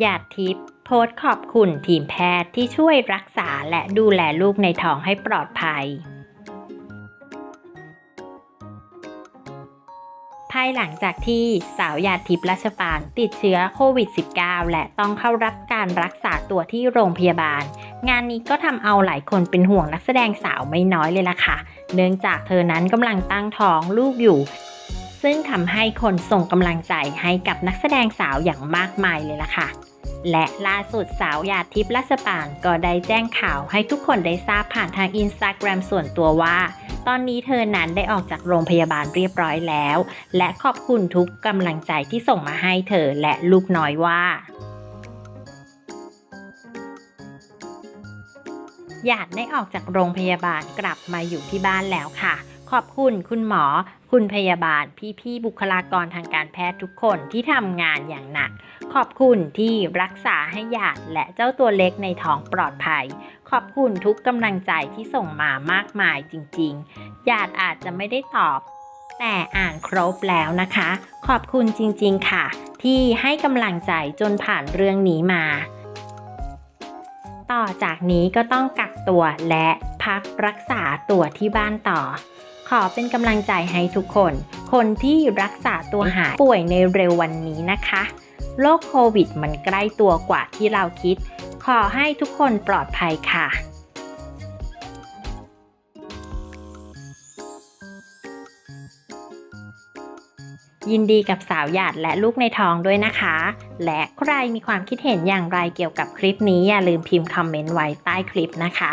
หยาดทิพย์โพสขอบคุณทีมแพทย์ที่ช่วยรักษาและดูแลลูกในท้องให้ปลอดภัย ภายหลังจากที่สาวหยาดทิพย์ราชปานติดเชื้อโควิด -19 และต้องเข้ารับการรักษาตัวที่โรงพยาบาล งานนี้ก็ทำเอาหลายคนเป็นห่วงนักแสดงสาวไม่น้อยเลยล่ะค่ะ เนื่องจากเธอนั้นกำลังตั้งท้องลูกอยู่ ซึ่งทำให้คนส่งกำลังใจให้กับนักแสดงสาวอย่างมากมายเลยล่ะค่ะ และล่าสุดสาวหยาดทิพย์รัศปานก็ได้แจ้งข่าวให้ทุกคนได้ทราบผ่านทางอินสตาแกรมส่วนตัวว่า ตอนนี้เธอนั้นได้ออกจากโรงพยาบาลเรียบร้อยแล้ว และขอบคุณทุกกำลังใจที่ส่งมาให้เธอและลูกน้อยว่าหยาดได้ออกจากโรงพยาบาลกลับมาอยู่ที่บ้านแล้วค่ะ ขอบคุณคุณหมอ คุณพยาบาล พี่ๆบุคลากรทางการแพทย์ทุกคนที่ทำงานอย่างหนัก ขอบคุณที่รักษาให้หยาดและเจ้าตัวเล็กในท้องปลอดภัย ขอบคุณทุกกำลังใจที่ส่งมามากมายจริงๆหยาดอาจจะไม่ได้ตอบ แต่อ่านครบแล้วนะคะ ขอบคุณจริงๆค่ะ ที่ให้กำลังใจจนผ่านเรื่องนี้มาต่อจากนี้ก็ต้องกักตัวและพักรักษาตัวที่บ้านต่อ ขอเป็นกำลังใจให้ทุกคน คนที่รักษาตัวหายป่วยในเร็ววันนี้นะคะโรคโควิดมันใกล้ตัวกว่าที่เราคิด ขอให้ทุกคนปลอดภัยค่ะยินดีกับสาวหยาดและลูกในท้องด้วยนะคะ และใครมีความคิดเห็นอย่างไรเกี่ยวกับคลิปนี้อย่าลืมพิมพ์คอมเมนต์ไว้ใต้คลิปนะคะ